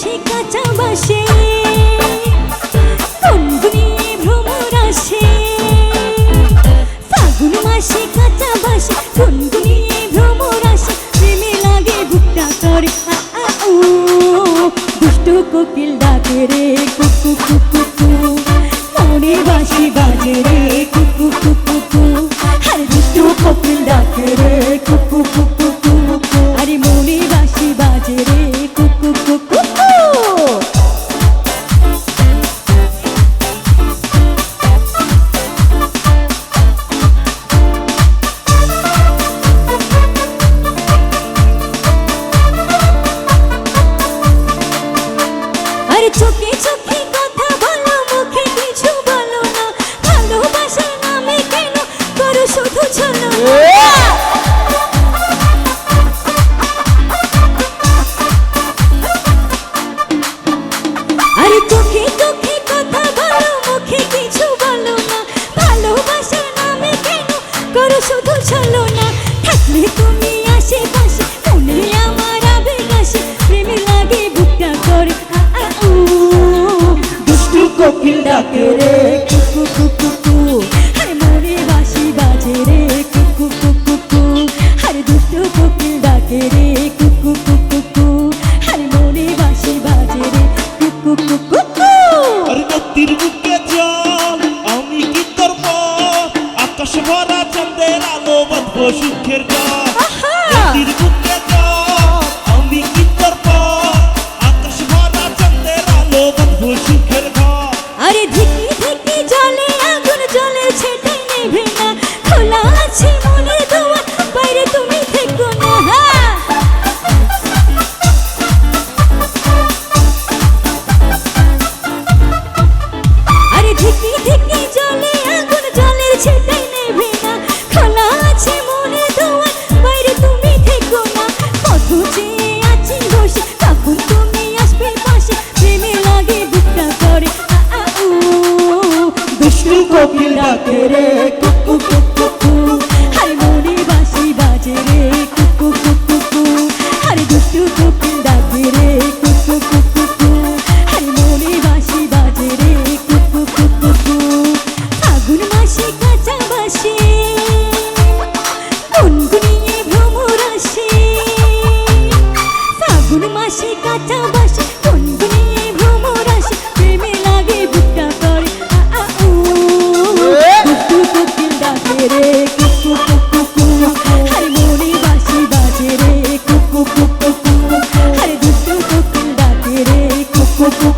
আসে কাঁচা বাসে। গুনগুনিয়ে ভ্রমর আসে। ফাগুন মাসে, কাঁচা বাসে গুনগুনিয়ে ভ্রমর আসে। প্রেমে লাগে বুকটা করে আ আ দুষ্ট কোকিল ডাকে রে, কুকু কুকু। চোখে চোখে ডাকে রে, কুকু কুকু কু আরে মনে বাসি বাজে রে, কুকু কুকু কু আরে দুটো কোকিল ডাকে রে, কুকু কুকু কু আরে মনে বাসি বাজে রে, কুকু কুকু কু আরে নদীর বুকে জল, আমি কি করব? আকাশ ভরা চন্দের আলো, বাঁধবো সুখের জল। Cuckoo.